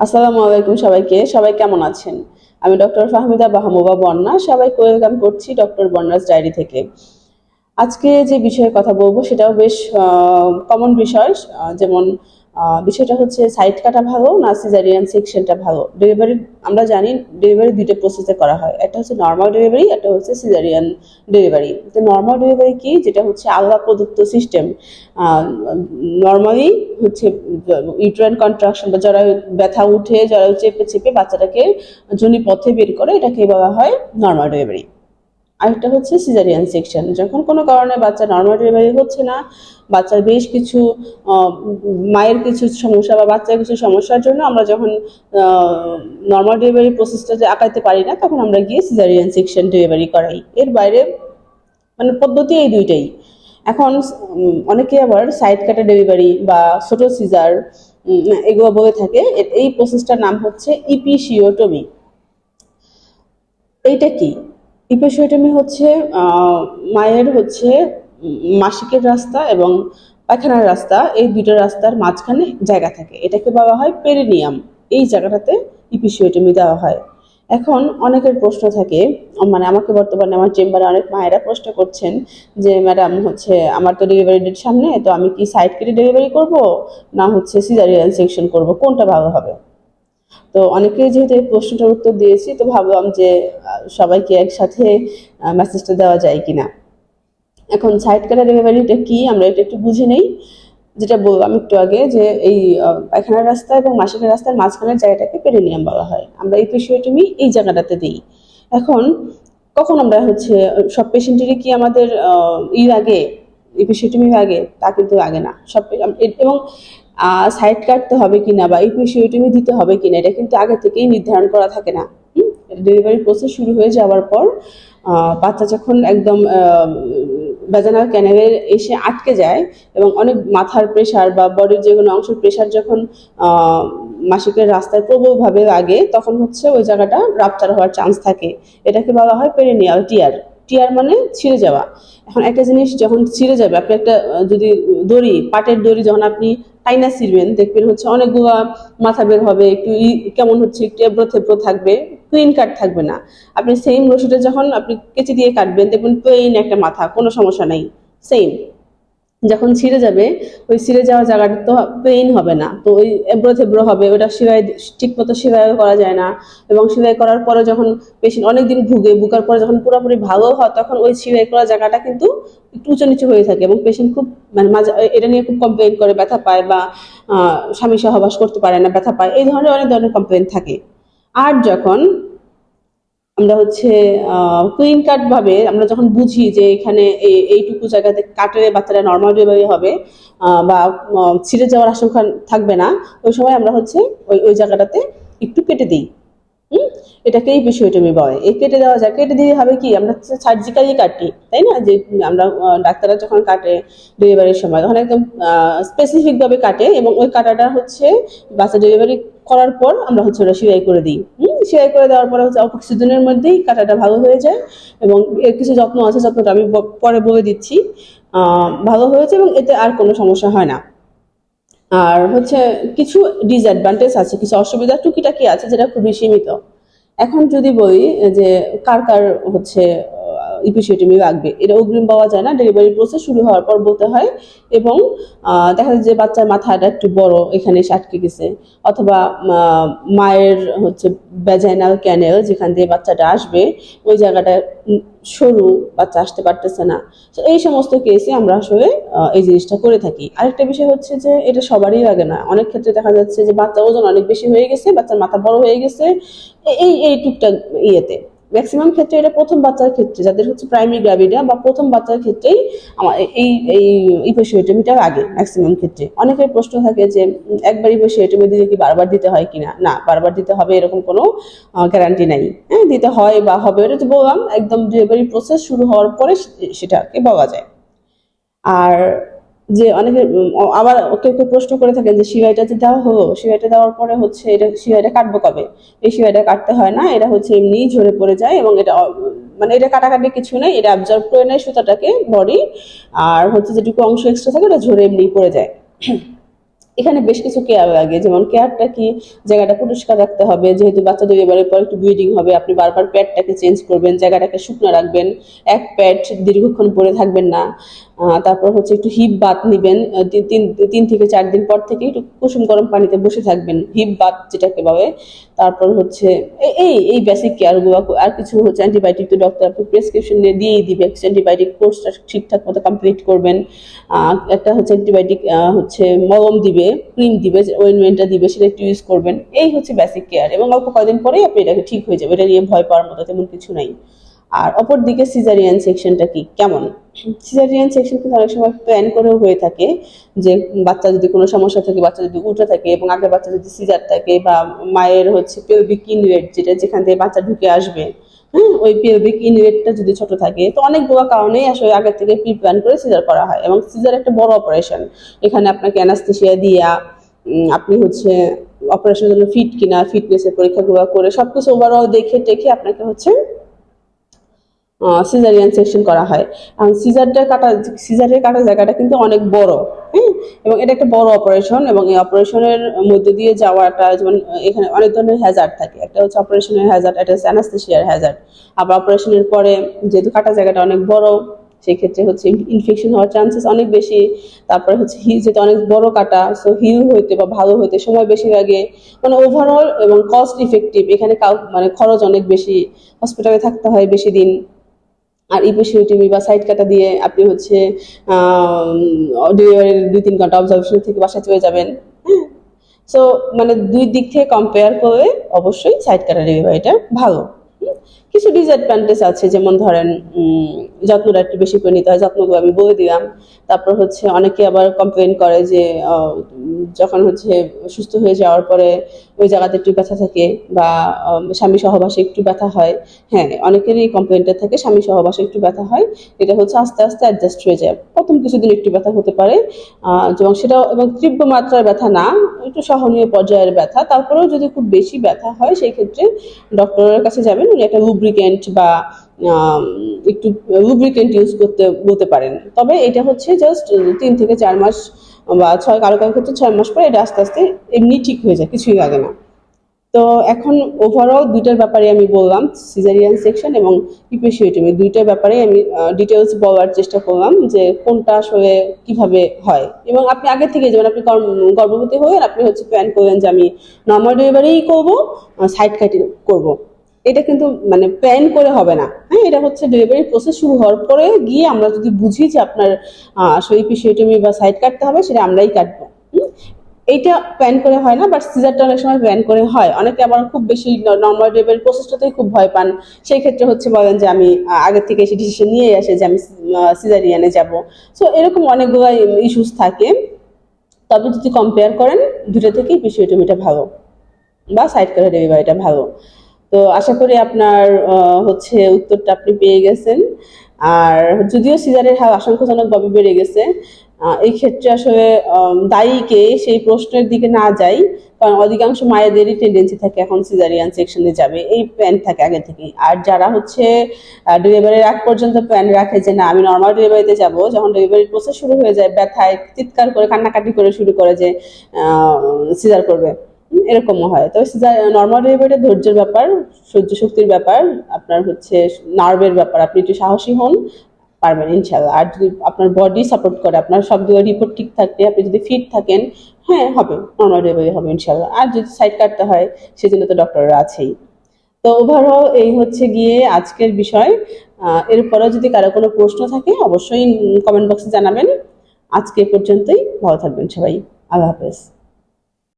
আসসালামু আলাইকুম সবাইকে। সবাই কেমন আছেন? আমি ডক্টর ফাহমিদা বাহামুবা বন্যা সবাই ওয়েলকাম করছি ডক্টর বন্যাস ডায়েরি থেকে। আজকে যে বিষয়ে কথা বলব সেটাও বেশ কমন বিষয় যেমন বিষয়টা হচ্ছে সাইড কাটা ভালো না সিজারিয়ান সেকশনটা ভালো ডেলিভারি আমরা জানি ডেলিভারি দুইটা প্রসেসে করা হয়। একটা হচ্ছে নর্মাল ডেলিভারি একটা হচ্ছে সিজারিয়ান ডেলিভারি তো নর্মাল ডেলিভারি কি? যেটা হচ্ছে আল্লাহ প্রদত্ত সিস্টেম নর্মালি হচ্ছে ইউট্রাইন কন্ট্রাকশন বা জরায়ু ব্যথা উঠে জরায়ু চেপে চেপে বাচ্চাটাকে জনি পথে বের করে, এটাকে বলা হয় নর্মাল ডেলিভারি আরেকটা হচ্ছে সিজারিয়ান সেকশন যখন কোনো কারণে বাচ্চা নর্মাল ডেলিভারি হচ্ছে না, বাচ্চার বেশ কিছু মায়ের কিছু সমস্যা বা বাচ্চার কিছু সমস্যার জন্য আমরা যখন নর্মাল ডেলিভারি প্রসেসটা যে আঁকাইতে পারি না, তখন আমরা গিয়ে সিজারিয়ান সেকশন ডেলিভারি করাই। এর বাইরে মানে পদ্ধতি এই দুইটাই। এখন অনেকে আবার সাইড কাটা ডেলিভারি বা ছোট সিজার এগুলো বলে থাকে। এই প্রসেসটার নাম হচ্ছে ইপিসিওটমি এইটা কি? ইপিসিওটমি হচ্ছে মায়ের হচ্ছে মাসিকের রাস্তা এবং পায়খানার রাস্তা, এই দুটো রাস্তার মাঝখানে জায়গা থাকে। এটাকে বলা হয় পেরিনিয়াম। এই জায়গাটাতে ইপিসিওটমি দেওয়া হয়। এখন অনেকের প্রশ্ন থাকে মানে আমাকে বর্তমানে আমার চেম্বারে অনেক মায়েরা প্রশ্ন করছেন যে, ম্যাডাম, হচ্ছে আমার তো ডেলিভারি ডেট সামনে, তো আমি কি সাইড কেটে ডেলিভারি করব? না হচ্ছে সিজারিয়ান সেকশন করব? কোনটা ভালো হবে? তো অনেকেই যেহেতু এই প্রশ্নটার উত্তর দিয়েছি, তো ভাবলাম যে সবাইকে একসাথে মেসেজটা দেওয়া যায় কিনা। এখন সাইড কাটা ডেলিভারিটা কি, আমরা এটা একটু বুঝে নেই। যেটা বললাম একটু আগে যে, এই পায়খানার রাস্তা এবং মাসিকের রাস্তার মাঝখানের জায়গাটাকে পেরিনিয়াম বলা হয়। আমরা এই পেশিওটমি এই জায়গাটাতে দিই। এখন, কখন আমরা হচ্ছে, সব পেশেন্টেরই কি আমাদের ই লাগে ইপিসিওটমি লাগে তা কিন্তু লাগে না। সব এবং সাইড কাটতে হবে কিনা বা ইপিসিওটমি দিতে হবে কিনা, এটা কিন্তু আগে থেকেই নির্ধারণ করা থাকে না। ডেলিভারি প্রসেস শুরু হয়ে যাওয়ার পর বাচ্চা যখন একদম ভ্যাজানাল ক্যানেলে এসে আটকে যায় এবং অনেক মাথার প্রেশার বা বডির যে কোনো অংশের প্রেশার যখন মাসিকের রাস্তায় প্রবলভাবে লাগে, তখন হচ্ছে ওই জায়গাটা রাপচার হওয়ার চান্স থাকে। এটাকে বলা হয় পেরিনিয়াল টিয়ার টিয়ার মানে ছিঁড়ে যাওয়া। এখন একটা জিনিস যখন ছিঁড়ে যাবে, আপনি একটা যদি দড়ি, পাটের দড়ি যখন আপনি টাইনা সিরবেন দেখবেন হচ্ছে অনেকগুলো মাথা বের হবে, একটু কেমন হচ্ছে, একটু এব্রো থেব্রো থাকবে ক্লিন কাট থাকবে না। আপনি সেম রসুটা যখন আপনি কেচি দিয়ে কাটবেন, দেখবেন প্লেন একটা মাথা, কোনো সমস্যা নাই সেম যখন ছিঁড়ে যাবে, ওই ছিঁড়ে যাওয়া জায়গাটা তো পেইন হবে না। তো ওই এবড়ো থেবড়ো হবে, ওটা সেলাই ঠিক মতো সেলাইও করা যায় না। এবং সেলাই করার পরে যখন পেশেন্ট অনেকদিন ভুগে, ভুগার পরে যখন পুরোপুরি ভালো হয়, তখন ওই সেলাই করা জায়গাটা কিন্তু একটু উঁচু নিচু হয়ে থাকে। এবং পেশেন্ট খুব মানে মাঝে, এটা নিয়ে খুব কমপ্লেন করে, ব্যথা পায় বা স্বামী সহবাস করতে পারে না, ব্যথা পায়। এই ধরনের অনেক ধরনের কমপ্লেন থাকে। আর যখন আমরা হচ্ছে ক্লিন কাট ভাবে আমরা যখন বুঝি যে এখানে এই- এইটুকু জায়গাতে কাটলে বাচ্চারা নর্মাল ডেলিভারি হবে বা ছিঁড়ে যাওয়ার আশঙ্কা থাকবে না, ওই সময় আমরা হচ্ছে ওই ওই জায়গাটাতে একটু কেটে দিই। হুম? এটাকেই বিষয়টমি বলে। এই কেটে দেওয়া যায়। কেটে দিয়ে হবে কি? আমরা সার্জিক্যালি কাটি, তাই না? যে আমরা ডাক্তাররা যখন কাটে ডেলিভারির সময়, তখন একদম স্পেসিফিক ভাবে কাটে এবং ওই কাটাটা হচ্ছে বাচ্চা ডেলিভারি করার পর আমরা হচ্ছে ওটা সেলাই করে দিই। সেলাই করে দেওয়ার পরে হচ্ছে অল্প কিছুদিনের মধ্যেই কাটাটা ভালো হয়ে যায় এবং এর কিছু যত্ন আছে, যত্নটা আমি পরে বলে দিচ্ছি। ভালো হয়েছে এবং এতে আর কোনো সমস্যা হয় না। আর হচ্ছে কিছু ডিসঅ্যাডভান্টেজ আছে, কিছু অসুবিধা টুকিটাকি আছে যেটা খুবই সীমিত। এখন যদি বলি যে কার কার হচ্ছে ইপিসিওটমি লাগবে এটা অগ্রিম পাওয়া যায় না ডেলিভারি প্রসেস শুরু হওয়ার পর বলতে হয়। এবং দেখা যায় যে বাচ্চার মাথাটা একটু বড়, এখানে এসে আটকে গেছে। অথবা মায়ের হচ্ছে ভ্যাজাইনাল ক্যানেল যেখান দিয়ে বাচ্চাটা আসবে, ওই জায়গাটা সরু, বাচ্চা আসতে পারতেছে না। তো এই সমস্ত কেসে আমরা আসলে এই জিনিসটা করে থাকি। আরেকটা বিষয় হচ্ছে যে, এটা সবারই লাগে না। অনেক ক্ষেত্রে দেখা যাচ্ছে যে, বাচ্চার ওজন অনেক বেশি হয়ে গেছে, বাচ্চার মাথা বড় হয়ে গেছে। এই এই টুকটাক ইয়েতে। ম্যাক্সিমাম ক্ষেত্রে এটা প্রথম বাচ্চার ক্ষেত্রে, যাদের হচ্ছে প্রাইমারি গ্রাভিডা বা প্রথম বাচ্চার ক্ষেত্রেই আমার এই এই ইপোসিওটমিটা আগে ম্যাক্সিমাম ক্ষেত্রে। অনেকের প্রশ্ন থাকে যে একবার ইপোসিওটমি দিলে কি বারবার দিতে হয় কিনা? না, বারবার দিতে হবে এরকম কোনো গ্যারান্টি নাই। হ্যাঁ দিতে হয় বা হবে এটা তো বললাম, একদম ডেলিভারি প্রসেস শুরু হওয়ার পরে সেটাকে বলা যায়। আর যে অনেকে আবার কেউ কেউ প্রশ্ন করে থাকেন যে সিলাইটা যে দেওয়া হলো সিলাইটা দেওয়ার পরে হচ্ছে এটা সিলাইটা কাটবো কবে? এই সিলাইটা কাটতে হয় না, এটা হচ্ছে এমনি ঝরে পড়ে যায় এবং এটা মানে এটা কাটাকাটি কিছু নেই, এটা অবজার্ভ করে নেয় সুতাটাকে বডি আর হচ্ছে যেটুকু অংশ এক্সট্রা থাকে ওটা ঝরে এমনি পড়ে যায়। এখানে বেশ কিছু কেয়ার লাগে, যেমন কেয়ারটা কি? জায়গাটা পরিষ্কার রাখতে হবে, যেহেতু বাচ্চা ডেলিভারির পর একটু ব্লিডিং হবে, আপনি বারবার প্যাডটাকে চেঞ্জ করবেন, জায়গাটাকে শুকনো রাখবেন, এক প্যাড দীর্ঘক্ষণ পরে থাকবেন না। তারপর হচ্ছে একটু হিপ বাত নেবেন তিন, তিন- থেকে চার দিন পর থেকে একটু কুসুম গরম পানিতে বসে থাকবেন, হিপ বাত যেটাকে বলে। তারপর হচ্ছে এই- এই এই বেসিক কেয়ারগুলো আর কিছু হচ্ছে অ্যান্টিবায়োটিক তো ডক্টর আপনি প্রেসক্রিপশন দিয়ে দিয়েই দিবে। অ্যান্টিবায়োটিক কোর্সটা ঠিকঠাক মতো কমপ্লিট করবেন। একটা হচ্ছে অ্যান্টিবায়োটিক হচ্ছে মলম দিবে ক্রিম দিবে ওয়েনমেন্টটা দিবে, সেটা একটু ইউজ করবেন। এই হচ্ছে বেসিক কেয়ার এবং অল্প কয়েকদিন পরেই আপনি এটাকে ঠিক হয়ে যাবে। এটা নিয়ে ভয় পাওয়ার মতো তেমন কিছু নাই। আর অপর দিকে সিজারিয়ান সেকশনটা কি? কেমন? সিজারিয়ান সেকশন কিন্তু অনেক সময় প্ল্যান করেও হয়ে থাকে, যে বাচ্চা যদি কোনো সমস্যা থাকে, বাচ্চা যদি উল্টো থাকে এবং আগের বাচ্চা যদি সিজার থাকে বা মায়ের হচ্ছে পেলভিক ইনলেট যেটা যেখান থেকে বাচ্চা ঢুকে আসবে হ্যাঁ? ওই পেলভিক ইনলেটটা যদি ছোট থাকে, তো অনেক অনেকগুলো কারণেই আসলে আগের থেকে প্রি প্ল্যান করে সিজার করা হয় এবং সিজার একটা বড় অপারেশন এখানে আপনাকে অ্যানাস্থেশিয়া দিয়া আপনি হচ্ছে অপারেশনের জন্য ফিট কিনা ফিটনেসের পরীক্ষা পরীক্ষাগুলো করে সবকিছু ওভারঅল দেখে টেখে আপনাকে হচ্ছে সিজারিয়ান সেকশন করা হয়। আর সিজারটা কাটা সিজারের কাটা জায়গাটা কিন্তু অনেক বড় হ্যাঁ এবং এটা একটা বড় অপারেশন এবং এই অপারেশনের মধ্যে দিয়ে যাওয়াটা যেমন, এখানে অনেক ধরনের হ্যাজার্ড থাকে। একটা হচ্ছে অপারেশনের হ্যাজার্ড একটা হচ্ছে অ্যানাস্থেশিয়ার হ্যাজার্ড আবার অপারেশনের পরে যেহেতু কাটা জায়গাটা অনেক বড় সেই ক্ষেত্রে হচ্ছে ইনফেকশন হওয়ার চান্সেস অনেক বেশি। তারপরে হচ্ছে হিল যেহেতু অনেক বড় কাটা সো হিল হইতে বা ভালো হইতে সময় বেশি লাগে। মানে ওভারঅল এবং কস্ট ইফেক্টিভ এখানে মানে খরচ অনেক বেশি। হসপিটালে থাকতে হয় বেশি দিন। আর ইপিসিওটিমি বা সাইড কাটা দিয়ে আপনি হচ্ছে ডেলিভারির দুই তিন ঘণ্টা অবজারভেশন থেকে বাসায় চলে যাবেন হ্যাঁ সো মানে দুই দিক থেকে কম্পেয়ার করে অবশ্যই সাইড কাটা ডেলিভারিটা ভালো। কিছু ডিসঅ্যাডভান্টেজ আছে, যেমন ধরেন যত্নটা একটু বেশি করে নিতে হয়, যত্নগুলো আমি বলে দিলাম। তারপর হচ্ছে অনেকে আবার কমপ্লেন করে যে যখন হচ্ছে সুস্থ হয়ে যাওয়ার পরে ওই জায়গাতে একটু ব্যথা থাকে বা স্বামী সহবাসে একটু ব্যথা হয় হ্যাঁ অনেকেরই কমপ্লেনটা থাকে স্বামী সহবাসে একটু ব্যথা হয়, এটা হচ্ছে আস্তে আস্তে অ্যাডজাস্ট হয়ে যায়। প্রথম কিছুদিন একটু ব্যথা হতে পারে এবং সেটা এবং তীব্র মাত্রার ব্যথা না, একটু সহনীয় পর্যায়ের ব্যথা। তারপরেও যদি খুব বেশি ব্যথা হয়, সেই ক্ষেত্রে ডক্টরের কাছে যাবেন, উনি একটা লুব্রিকেন্ট বা একটু লুব্রিকেন্ট ইউজ করতে, বলতে পারেন। তবে এটা হচ্ছে জাস্ট তিন থেকে চার মাস বা ছয়, কারও কারও ক্ষেত্রে ছয় মাস পরে এটা আস্তে আস্তে এমনি ঠিক হয়ে যায়, কিছুই লাগে না। তো এখন ওভারঅল দুইটার ব্যাপারে আমি বললাম সিজারিয়ান সেকশন এবং ইপিসিওটমি দুইটার ব্যাপারে আমি ডিটেলস বলার চেষ্টা করলাম যে কোনটা আসলে কীভাবে হয়। এবং আপনি আগে থেকে যেমন আপনি গর্ভ- গর্ভবতী হয়ে আপনি হচ্ছে প্ল্যান করলেন যে আমি নর্মাল ডেলিভারিই করব সাইড কাটিং করব। এটা কিন্তু মানে প্ল্যান করে হবে না। হ্যাঁ এটা হচ্ছে ডেলিভারি প্রসেস শুরু হওয়ার পরে গিয়ে আমরা যদি বুঝি যে আপনার আসলে ইপিসিওটমি বা সাইড কাটতে হবে, সেটা আমরাই কাটবো? এইটা প্ল্যান করে হয় না বাট সিজারটা অনেক সময় প্ল্যান করে হয়। অনেকে আবার খুব বেশি নর্মাল ডেলিভারি প্রসেসটাতেই খুব ভয় পান। সেই ক্ষেত্রে হচ্ছে বলেন যে আমি আগের থেকে এসে ডিসিশন নিয়ে আসে যে আমি সিজারিয়ানে যাব। সো এরকম অনেকগুলো ইস্যুস থাকে। তবে যদি কম্পেয়ার করেন দুটো থেকেই পিসিওটমিটা ভালো বা সাইড কাটা ডেলিভারিটা ভালো। তো আশা করি আপনার হচ্ছে উত্তরটা আপনি পেয়ে গেছেন। আর যদিও সিজারের হার আশঙ্কাজনকভাবে বেড়ে গেছে এই ক্ষেত্রে আসলে দায়ীকে সেই প্রশ্নের দিকে না যাই, কারণ অধিকাংশ মায়েদেরই টেন্ডেন্সি থাকে এখন সিজারিয়ান সেকশনে যাবে। এই প্ল্যান থাকে আগে থেকেই। আর যারা হচ্ছে ডেলিভারির আগ পর্যন্ত প্ল্যান রাখে যে না, আমি নর্মাল ডেলিভারিতে যাব, যখন ডেলিভারির প্রসেস শুরু হয়ে যায়, ব্যথায় চিৎকার করে, কান্নাকাটি করে শুরু করে যে সিজার করবে। এরকমও হয়। তবে নর্মাল ডেলিভারিটা ধৈর্যের ব্যাপার সহ্য শক্তির ব্যাপার, আপনার হচ্ছে নার্ভের ব্যাপার, আপনি একটু সাহসী হন, পারবেন ইনশাল্লাহ আর যদি আপনার বডি সাপোর্ট করে, আপনার সবগুলো রিপোর্ট ঠিক থাকে আপনি যদি ফিট থাকেন হ্যাঁ হবে নর্মাল ডেলিভারি হবে ইনশাল্লাহ আর যদি সাইড কাটতে হয়, সেজন্য তো ডক্টররা আছেই। তো ওভারঅল এই হচ্ছে গিয়ে আজকের বিষয়। এরপরেও যদি কারও কোনো প্রশ্ন থাকে, অবশ্যই কমেন্ট বক্সে জানাবেন। আজকে পর্যন্তই, ভালো থাকবেন সবাই। আল্লাহ হাফেজ।